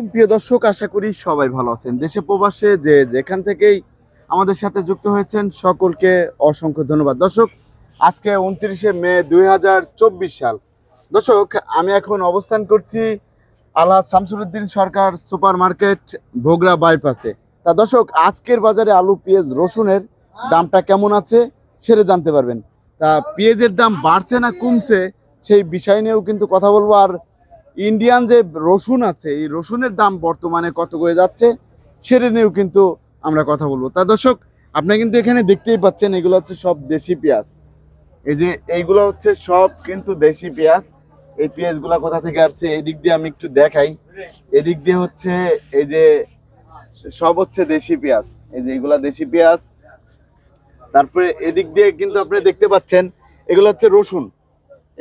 আলাইকুম, প্রিয় দর্শক, আশা করি সবাই ভালো আছেন। দেশে প্রবাসে যে যেখান থেকেই আমাদের সাথে যুক্ত হয়েছেন, সকলকে অসংখ্য ধন্যবাদ। দর্শক, আজকে উনত্রিশে মে দুই হাজার চব্বিশ সাল। দর্শক, আমি এখন অবস্থান করছি আল্লাহ শামসুরুদ্দিন সরকার সুপার মার্কেট ভোগরা বাইপাসে। তা দর্শক, আজকের বাজারে আলু, পেঁয়াজ, রসুনের দামটা কেমন আছে সেটা জানতে পারবেন। তা পেঁয়াজের দাম বাড়ছে না কমছে সেই বিষয় নিয়েও কিন্তু কথা বলব। আর ইন্ডিয়ান যে রসুন আছে, এই রসুনের দাম বর্তমানে কত করে যাচ্ছে, সেটা নিয়েও কিন্তু আমরা কথা বলব। তা দর্শক, আপনি কিন্তু এখানে দেখতেই পাচ্ছেন, এগুলো হচ্ছে সব দেশি পেঁয়াজ। এই যে এইগুলো হচ্ছে সব কিন্তু দেশি পেঁয়াজ। এই পেঁয়াজগুলো কোথা থেকে আসছে, এই দিক দিয়ে আমি একটু দেখাই। এদিক দিয়ে হচ্ছে এই যে সব হচ্ছে দেশি পেঁয়াজ। এই যে এগুলা দেশি পেঁয়াজ। তারপরে এদিক দিয়ে কিন্তু আপনি দেখতে পাচ্ছেন, এগুলো হচ্ছে রসুন।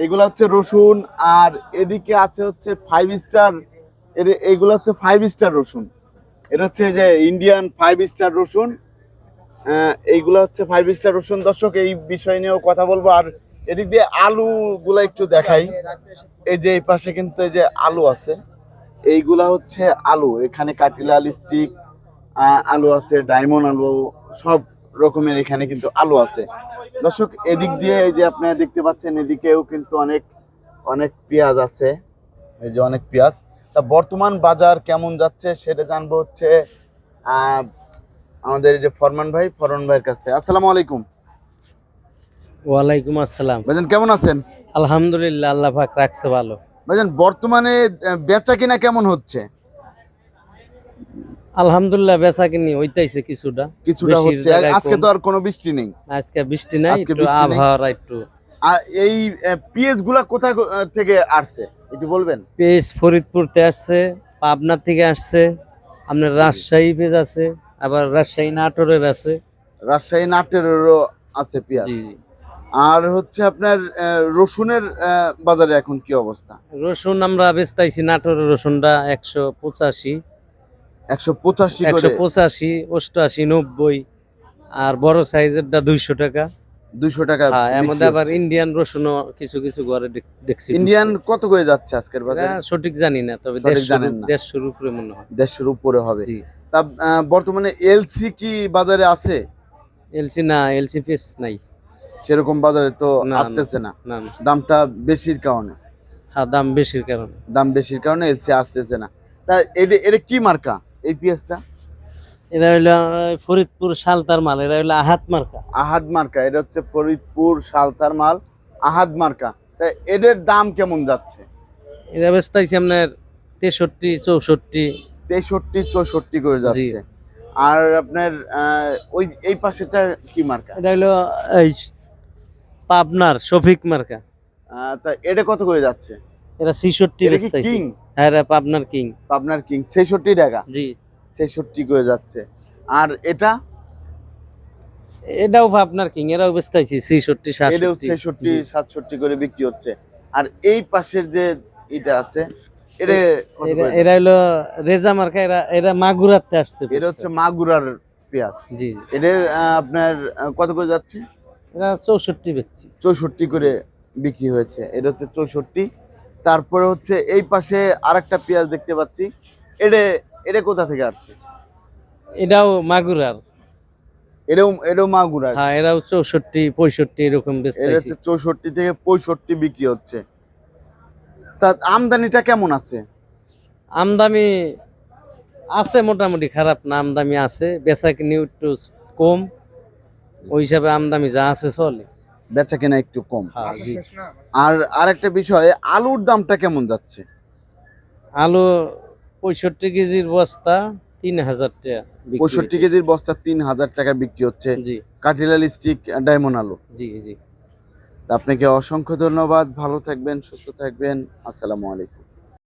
এগুলো হচ্ছে রসুন, আর এদিকে আছে হচ্ছে ফাইভ স্টার এর এইগুলো হচ্ছে ফাইভ স্টার রসুন। এটা হচ্ছে যে ইন্ডিয়ান ফাইভ স্টার রসুন। এইগুলো হচ্ছে ফাইভ স্টার রসুন। দর্শক, এই বিষয় নিয়েও কথা বলব। আর এদিক দিয়ে আলু গুলা একটু দেখাই। এই যে এই পাশে কিন্তু এই যে আলু আছে। এইগুলা হচ্ছে আলু। এখানে কাটিলাল স্টিক আলু আছে ডায়মন্ড আলু, সব রকমের এখানে কিন্তু আলু আছে। দর্শক এদিক দিয়ে এই যে আপনারা দেখতে পাচ্ছেন এদিকেও কিন্তু অনেক অনেক পেঁয়াজ আছে। এই যে অনেক পেঁয়াজ। তা বর্তমান বাজার কেমন যাচ্ছে সেটা জানব হচ্ছে আমাদের এই যে ফরমান ভাই ফরমান ভাইয়ের কাছ থেকে। আসসালামু আলাইকুম। ওয়ালাইকুম আসসালাম। ভাইজান কেমন আছেন? আলহামদুলিল্লাহ আল্লাহ পাক রাখছে ভালো। ভাইজান বর্তমানে বেচা কিনা কেমন হচ্ছে? আলহামদুলিল্লাহ বেচা কিনি ওইটাইছে কিছুটা। কিছুটা হচ্ছে। আজকে তো আর কোনো বৃষ্টি নেই। আজকে বৃষ্টি নাই একটু আবহাওয়া একটু আর এই পেঁয়াজগুলা কোথা থেকে আসছে? একটু বলবেন। পেজ ফরিদপুরতে আসছে পাবনা থেকে আসছে আপনার রাজশাহী পেজ আছে আবার রাজশাহী নাটোরের আছে। রাজশাহী নাটেরও আছে পেঁয়াজ। জি জি। আর হচ্ছে আপনার রসুনের বাজারে এখন কি অবস্থা? রসুন আমরা বেচতাইছি নাটোরের রসুনটা একশো পঁচাশি। একশো পঁচাশি একশো পঁচাশি অষ্টআশি নব্বই আর বড় সাইজেরটা দুইশো টাকা। দুইশো টাকা হ্যাঁ এর মধ্যে আবার। ইন্ডিয়ান রসুনও কিছু কিছু ঘরে দেখছি। ইন্ডিয়ান কত করে যাচ্ছে আজকের বাজারে? সঠিক জানি না তবে দেড়শোর উপরে মনে হয়। দেড়শোর উপরে হবে। তা বর্তমানে এলসি কি বাজারে আছে? এলসি না এলসি পিস নাই। সেরকম বাজারে তো। আসতেছে না। দামটা বেশির কারণে? হ্যাঁ দাম বেশির কারণে। দাম বেশির কারণে এলসি আসতেছে না। তা এটা এটা কি মার্কা? এই পেঁয়াজটা? এরা হইল ফরিদপুর সালতার মাল এরা হইল আহাত মার্কা। আহাদ মার্কা এটা হচ্ছে ফরিদপুর সালতার মাল আহাদ মার্কা। তা এদের দাম কেমন যাচ্ছে? এরা বেচতাইছি আপনার তেষট্টি চৌষট্টি। তেষট্টি চৌষট্টি করে যাচ্ছে। আর আপনার ওই এই পাশেটা কি মার্কা? এটা হইল এই পাবনার শফিক মার্কা। তা এটা কত করে যাচ্ছে? ছিষট্টি এটা কি কিং? হ্যাঁ এরা পাবনার কিং। আপনার কিং ছেষট্টি টাকা। জি। ছেষট্টি করে যাচ্ছে। আর এটা? এটাও পাবনার কিং এরাও বেচতাইছি ছিষট্টি এটাও সাতষট্টি ছেষট্টি সাতষট্টি করে বিক্রি হচ্ছে। আর এই পাশের যে এটা আছে এটা এরা হইল রেজা মার্কা এরা এরা মাগুরাতে আসছে এটা হচ্ছে মাগুরার পেঁয়াজ। জি জি। এটা আপনার কত করে যাচ্ছে? এরা চৌষট্টি বেচছি। চৌষট্টি করে বিক্রি হয়েছে। এটা হচ্ছে চৌষট্টি। তারপরে হচ্ছে এই পাশে আরেকটা পেঁয়াজ দেখতে পাচ্ছি। এটা এটা কোথা থেকে আসছে? এটাও মাগুরার। এটাও এটাও মাগুরার। হ্যাঁ এরাও চৌষট্টি পঁয়ষট্টি এরকম এটা হচ্ছে চৌষট্টি থেকে পঁয়ষট্টি বিক্রি হচ্ছে। তা আমদানিটা কেমন আছে? আমদামি আছে মোটামুটি খারাপ না আমদামি আছে। বেচা একটু কম। ওই হিসাবে আমদামি যা আছে চলে। বেচা কেনা একটু কম। হ্যাঁ জি। আর আরেকটা বিষয় আলুর দামটা কেমন যাচ্ছে? আলু পঁয়ষট্টি কেজির বস্তা তিন হাজার টাকা পঁয়ষট্টি কেজির বস্তা তিন হাজার টাকা বিক্রি হচ্ছে। জি। কাঠিলাল স্টিক ডায়মন্ড আলু। জি জি। তা আপনাকে অসংখ্য ধন্যবাদ। ভালো থাকবেন সুস্থ থাকবেন। আসসালামু আলাইকুম।